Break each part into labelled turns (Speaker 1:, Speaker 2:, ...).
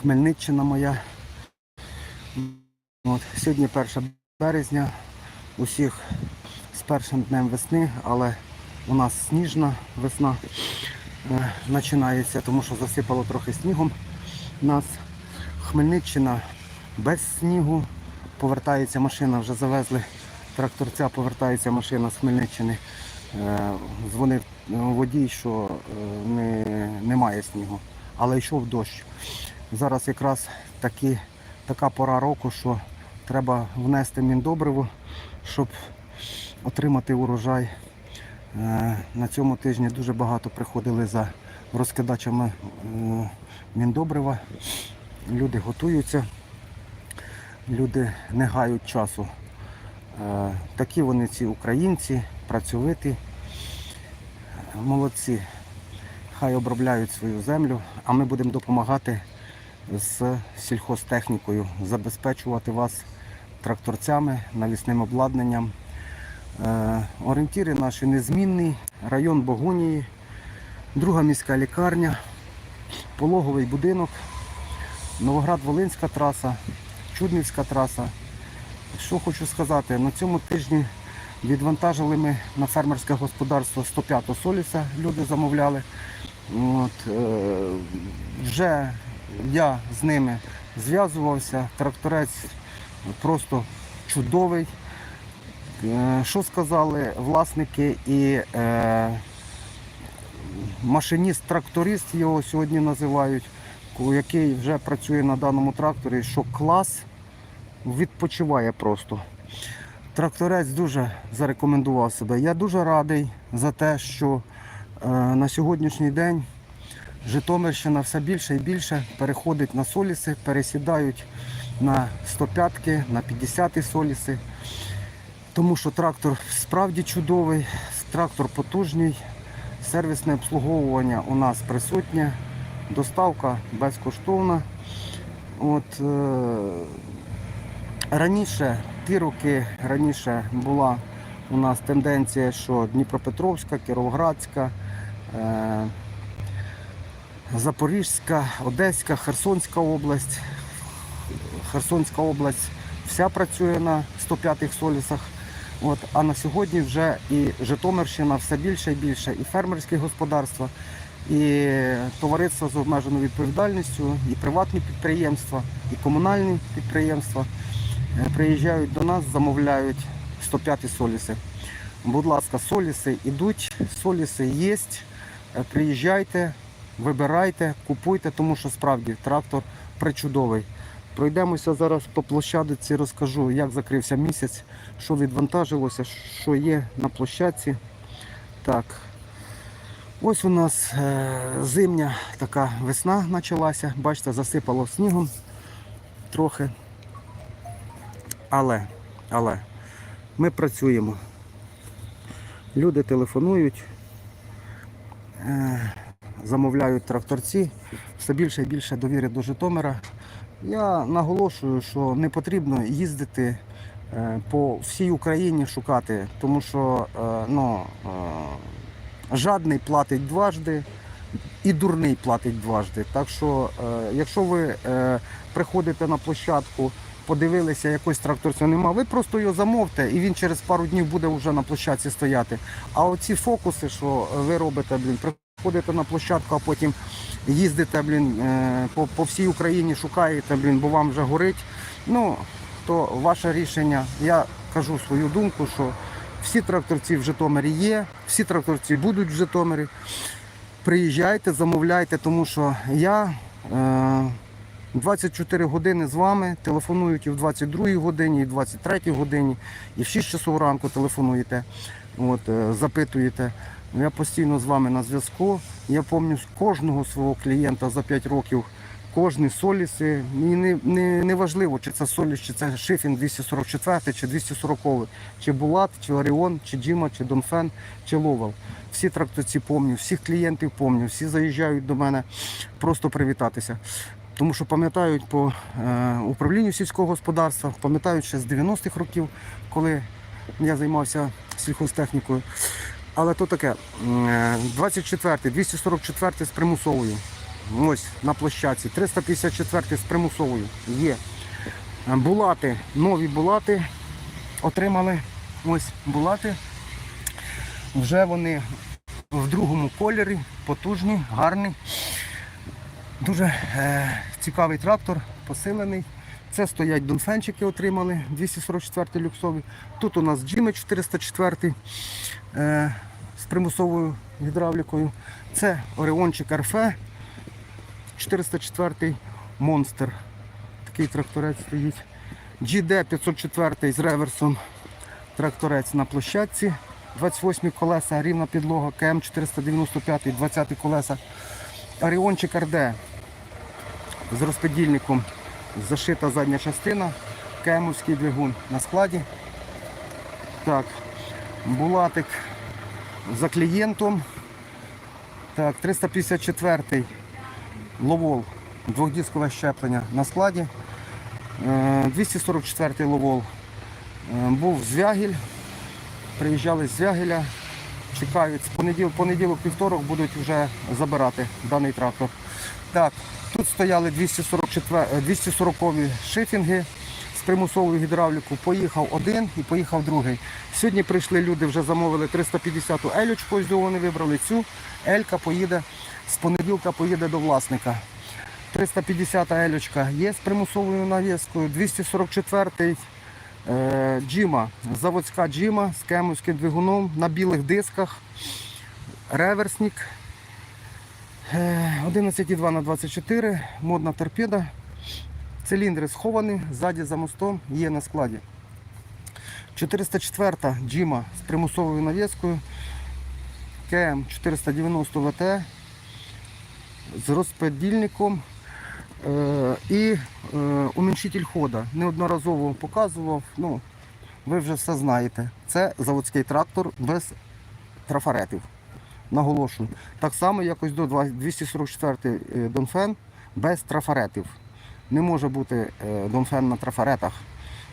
Speaker 1: Хмельниччина моя. От, сьогодні 1 березня. Усіх з першим днем весни, але у нас сніжна весна е, починається, тому що засипало трохи снігом нас. Хмельниччина без снігу. Повертається машина, вже завезли тракторця, повертається машина з Хмельниччини. Е, Дзвонив е, водій, що е, не, немає снігу, але йшов дощ. Зараз якраз такі, така пора року, що треба внести міндобриво, щоб отримати урожай. Е, На цьому тижні дуже багато приходили за розкидачами е, міндобрива. Люди готуються, люди не гають часу. Е, Такі вони ці українці, працьовиті, молодці. Хай обробляють свою землю, а ми будемо допомагати з сільхозтехнікою, забезпечувати вас тракторцями, навісним обладнанням. Е, Орієнтіри наші незмінні, район Богунії, друга міська лікарня, пологовий будинок, Новоград-Волинська траса, Чуднівська траса. Що хочу сказати, на цьому тижні відвантажили ми на фермерське господарство 105 соліса, люди замовляли. От, е, вже я з ними зв'язувався, тракторець просто чудовий. Е, Що сказали власники і е, машиніст-тракторист його сьогодні називають, який вже працює на даному тракторі, що клас відпочиває просто. Тракторець дуже зарекомендував себе. Я дуже радий за те, що е, на сьогоднішній день Житомирщина все більше і більше переходить на соліси, пересідають на 105-ки, на 50-ті соліси. Тому що трактор справді чудовий, трактор потужний, сервісне обслуговування у нас присутнє, доставка безкоштовна. От, е, раніше, ті роки раніше була у нас тенденція, що Дніпропетровська, Кіровоградська, е, Запорізька, Одеська, Херсонська область. Херсонська область вся працює на 105-х солісах. От, а на сьогодні вже і Житомирщина все більше і більше, і фермерські господарства, і товариства з обмеженою відповідальністю, і приватні підприємства, і комунальні підприємства приїжджають до нас, замовляють 105 соліси. Будь ласка, соліси йдуть, соліси є. Е, Приїжджайте, вибирайте, купуйте, тому що справді трактор причудовий. Пройдемося зараз по площадці, розкажу, як закрився місяць, що відвантажилося, що є на площадці. Так. Ось у нас е, зимня така весна почалася. Бачите, засипало снігом трохи. Але, але ми працюємо. Люди телефонують, е, замовляють тракторці, все більше і більше довіри до Житомира. Я наголошую, що не потрібно їздити е, по всій Україні шукати, тому що е, ну, жадний платить дважди і дурний платить дважди. Так що, якщо ви приходите на площадку, подивилися, якось тракторця нема, ви просто його замовте і він через пару днів буде вже на площадці стояти. А оці фокуси, що ви робите, блін, приходите на площадку, а потім їздите, блін, е, по, по всій Україні шукаєте, блін, бо вам вже горить. Ну, то ваше рішення. Я кажу свою думку, що всі тракторці в Житомирі є, всі тракторці будуть в Житомирі. Приїжджайте, замовляйте, тому що я е, 24 години з вами, телефонують і в 22 годині, і в 23 годині, і в 6 часов ранку телефонуєте, от, е, запитуєте. Я постійно з вами на зв'язку. Я пам'ятаю кожного свого клієнта за 5 років, кожні соліси. Мені не, не, не важливо, чи це соліс, чи це шифін 244, чи 240, чи Булат, чи Оріон, чи Джима, чи Донфен, чи Ловел. Всі тракторці пам'ятаю, всіх клієнтів пам'ятаю, всі заїжджають до мене просто привітатися. Тому що пам'ятають по е, управлінню сільського господарства, пам'ятають ще з 90-х років, коли я займався сільхозтехнікою. Але то таке, м, е, 24, 244 з примусовою. ось на площадці. 354 з примусовою є. Булати, нові булати отримали. Ось булати. Вже вони в другому кольорі, потужні, гарні. Дуже е, цікавий трактор, посилений. Це стоять донфенчики отримали 244 люксові. Тут у нас Джими 404 е, з примусовою гідравлікою. Це Оріончик РФ 404 Монстр. Такий тракторець стоїть. GD 504 з реверсом. Тракторець на площадці. 28 колеса, рівна підлога, КМ 495, 20 колеса. Оріончик РД з розподільником зашита задня частина, кемовський двигун на складі. Так, булатик за клієнтом. Так, 354 ловол, двохдіскове щеплення на складі. Е, 244 ловол е, був звягіль. Приїжджали з звягеля, чекають з понеділ, понеділок, вівторок будуть вже забирати даний трактор. Так, тут стояли 244, е, 240 шифінги з примусовою гідравлікою. Поїхав один і поїхав другий. Сьогодні прийшли люди, вже замовили 350-ту елючку, ось вони вибрали цю. Елька поїде з понеділка поїде до власника. 350 елючка є з примусовою навіскою, 244 е, джима, заводська джима з кемовським двигуном на білих дисках, реверсник. Е, 11,2 на 24, модна торпеда. Циліндри сховані, ззаді за мостом є на складі. 404 джима з примусовою навіскою, КМ 490 ВТ. З розподільником. е, і е, уменьшитель хода. Неодноразово показував, ну, ви вже все знаєте. Це заводський трактор без трафаретів. Наголошую. Так само якось до 244 Донфен без трафаретів. Не може бути е, Донфен на трафаретах.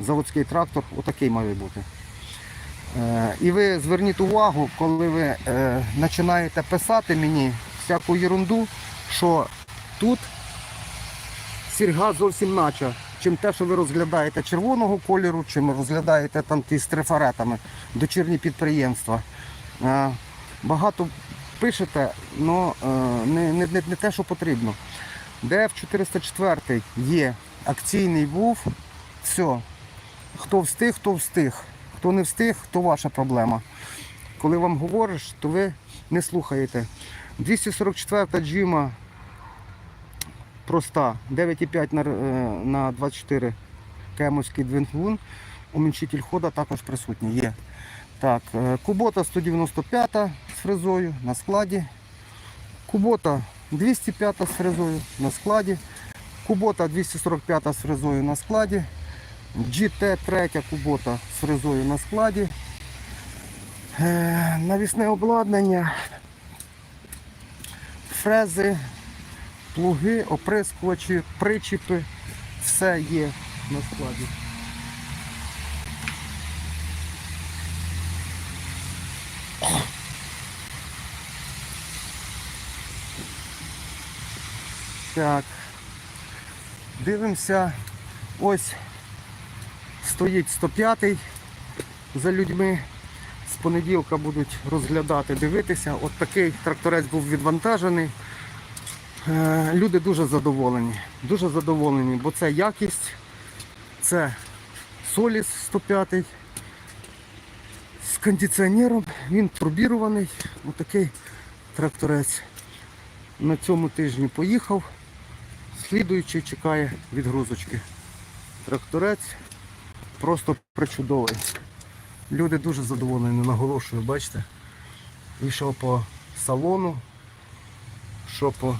Speaker 1: Заводський трактор отакий має бути. Е, І ви зверніть увагу, коли ви е, починаєте писати мені всяку ерунду, що тут сільга зовсім нача, чим те, що ви розглядаєте червоного кольору, чим розглядаєте там ті з трафаретами, дочірні підприємства. Е, Багато пишете, але не, не, не, те, що потрібно. ДФ 404 є, акційний був, все. Хто встиг, хто встиг. Хто не встиг, то ваша проблема. Коли вам говориш, то ви не слухаєте. 244 джима проста, 9,5 на, е, на 24 кемовський двигун. Уменьшитель хода також присутній є. Так, е, Кубота 195 з фрезою на складі. Кубота 205 з фрезою на складі. Кубота 245 з фрезою на складі. GT3 кубота з фрезою на складі. Е, Навісне обладнання, фрези, плуги, оприскувачі, причіпи. Все є на складі. Так. Дивимося. Ось стоїть 105 й за людьми. З понеділка будуть розглядати, дивитися. От такий тракторець був відвантажений. Е, Люди дуже задоволені. Дуже задоволені, бо це якість, це Соліс 105 з кондиціонером. Він пробірований. Отакий тракторець. На цьому тижні поїхав. Слідуючий чекає відгрузочки. Тракторець просто причудовий. Люди дуже задоволені, наголошую, бачите? Що по салону, що по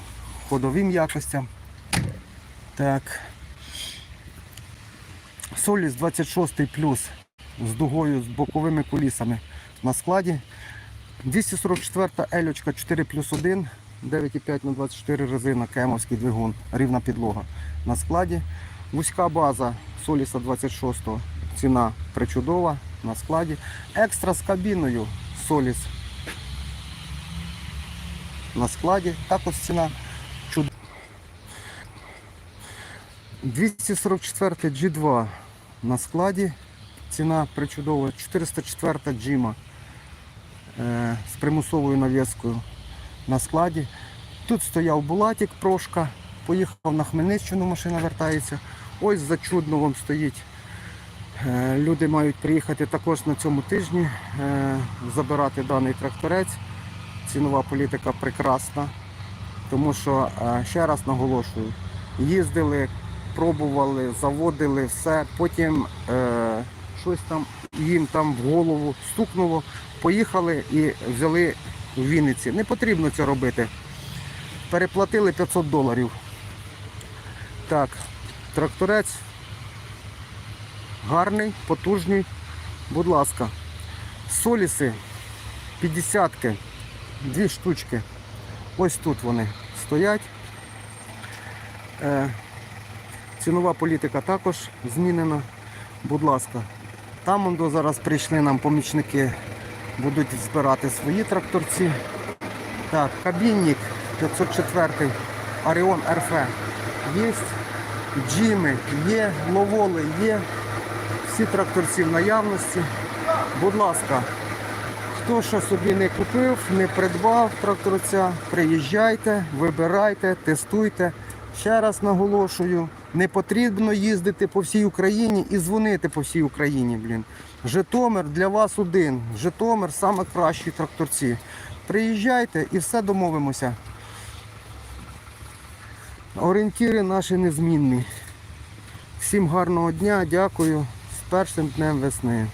Speaker 1: ходовим якостям. Так. Соліс 26 плюс з дугою, з боковими колісами на складі. 244 елючка 4 плюс 1, 9,5 на 24 резина, кемовський двигун, рівна підлога на складі. Вузька база Соліса 26, ціна причудова на складі. Екстра з кабіною Соліс на складі. Також ціна чуд. 244 G2 на складі. Ціна причудова. 404 Джима е, з примусовою нав'язкою на складі. Тут стояв Булатик Прошка, поїхав на Хмельниччину, машина вертається. Ось за Чудновом стоїть. Е, Люди мають приїхати також на цьому тижні, е, забирати даний тракторець. Цінова політика прекрасна, тому що, е, ще раз наголошую, їздили, пробували, заводили все, потім е, щось там їм там в голову стукнуло, поїхали і взяли в Вінниці. Не потрібно це робити. Переплатили 500 доларів. Так, тракторець гарний, потужний. Будь ласка. Соліси 50-ки, дві штучки. Ось тут вони стоять. Е, цінова політика також змінена. Будь ласка. Там до зараз прийшли нам помічники, будуть збирати свої тракторці. Так, кабінник 504 Оріон РФ є. Джими є, ловоли є. Всі тракторці в наявності. Будь ласка, хто що собі не купив, не придбав тракторця, приїжджайте, вибирайте, тестуйте. Ще раз наголошую, не потрібно їздити по всій Україні і дзвонити по всій Україні. Блін. Житомир для вас один. Житомир саме кращі тракторці. Приїжджайте і все домовимося. Орієнтири наші незмінні. Всім гарного дня, дякую. З першим днем весни.